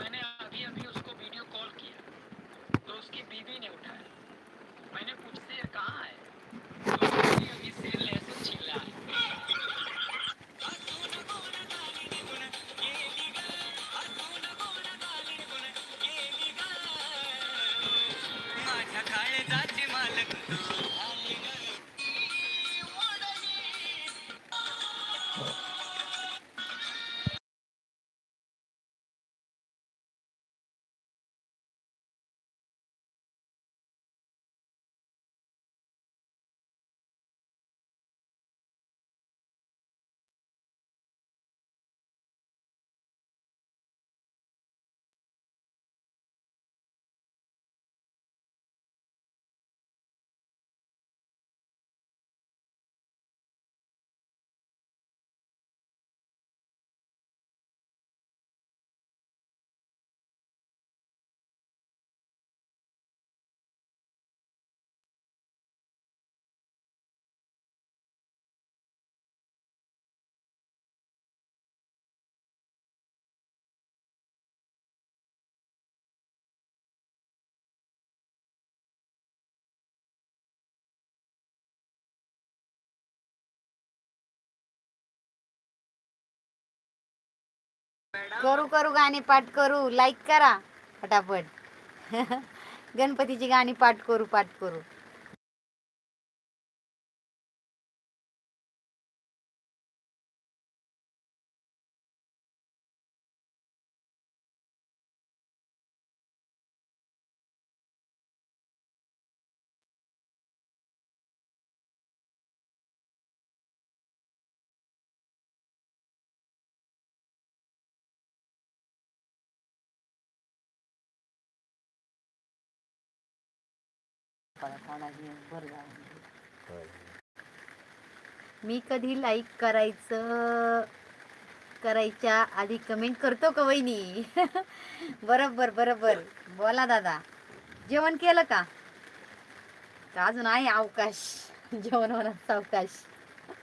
मैंने अभी अभी उसको वीडियो कॉल किया। तो उसकी बीवी ने उठाया। मैंने पूछते कहाँ है? अभी तू। करू करू गाणी पाठ करू. लाईक करा फटाफट. गणपतीची गाणी पाठ करू पाठ करू. मी कधी लाईक करायचं करायच्या आधी कमेंट करतो का वहिनी? बरोबर बरोबर. बोला दादा. जेवण केलं का? का अजून आहे अवकाश? जेवण होण्याचा अवकाश.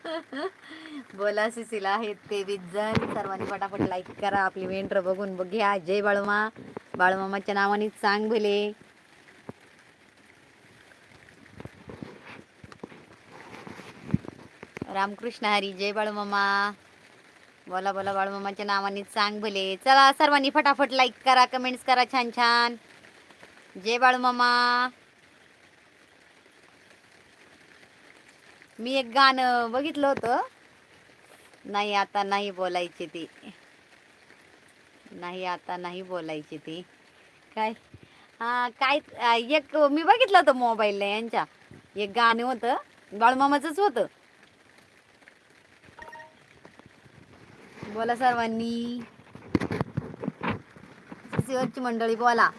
बोला सुशीला आहेत ते जण. सर्वांनी पटापट लाईक करा. आपली मेंढर बघून बघ्या. जय बाळूमा. बाळूमामाच्या नावाने सांग भले. रामकृष्ण हरी जय बाळूमामा. बोला बोला बाळूमामाच्या नावाने सांग भले. चला सर्वांनी फटाफट लाईक करा कमेंट्स करा छान छान. जय बाळूमामा. मी एक गाणं बघितलं होतं. नाही आता नाही बोलायचे ते. नाही आता नाही बोलायची ती. काय? हा काय एक मी बघितलं होतं मोबाईलला यांच्या. एक गाणं होतं बाळूमामाचंच होतं. बोला सर्वांनी. सीसीवरची मंडळी बोला.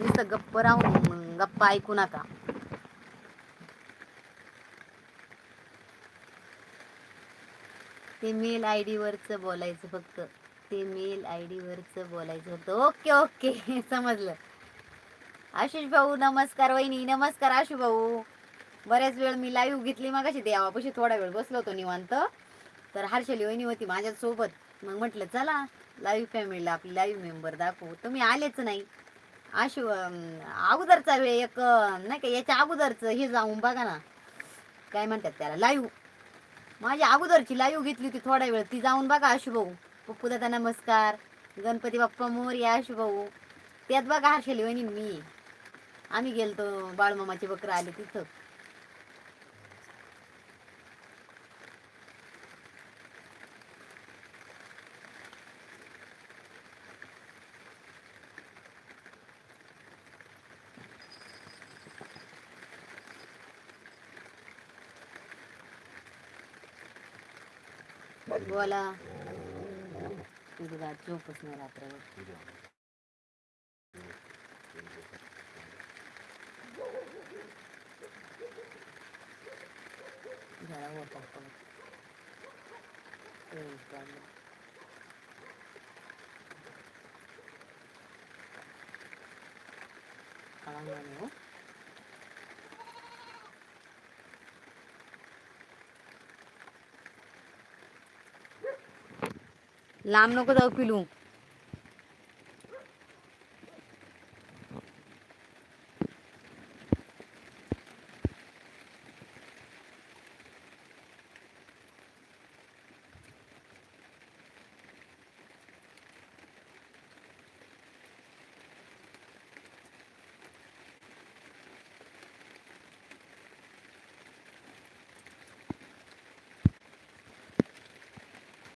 नुसतं गप्प राहून गप्पा ऐकू नका. ते मेल आय वरच बोलायचं फक्त. ते मेल आय वरच बोलायचं फक्त. Okay okay. समजलं. आशिष भाऊ नमस्कार वहिनी. नमस्कार आशु भाऊ. बऱ्याच वेळ मी लाईव्ह घेतली मगाशी. देवापाशी थोडा वेळ बसलो होतो निवांत. तर हर्षली वहिनी होती माझ्यासोबत. मग म्हटलं चला लाईव्ह फॅमिलीला आपली लाईव्ह मेंबर दाखवू. तुम्ही आलेच नाही. आशु अगोदरचा वेळ एक नाही का याच्या अगोदरचं हे जाऊन बघा ना. काय म्हणतात त्याला लाईव्ह माझी अगोदरची लाईव्ह घेतली होती थोडा वेळ. ती जाऊन बघा आशुभाऊ पप्पू दादा नमस्कार. गणपती बाप्पा मोर या आशुभाऊ त्यात बघा हर्षली वहिनी मी. आम्ही गेलतो बाळमामाचे बकरं आले तिथं. बोला तुझी गाठ झोपच नाही रात्रभर जरा होता पण. तेच લાંબનો કદાચ પીલું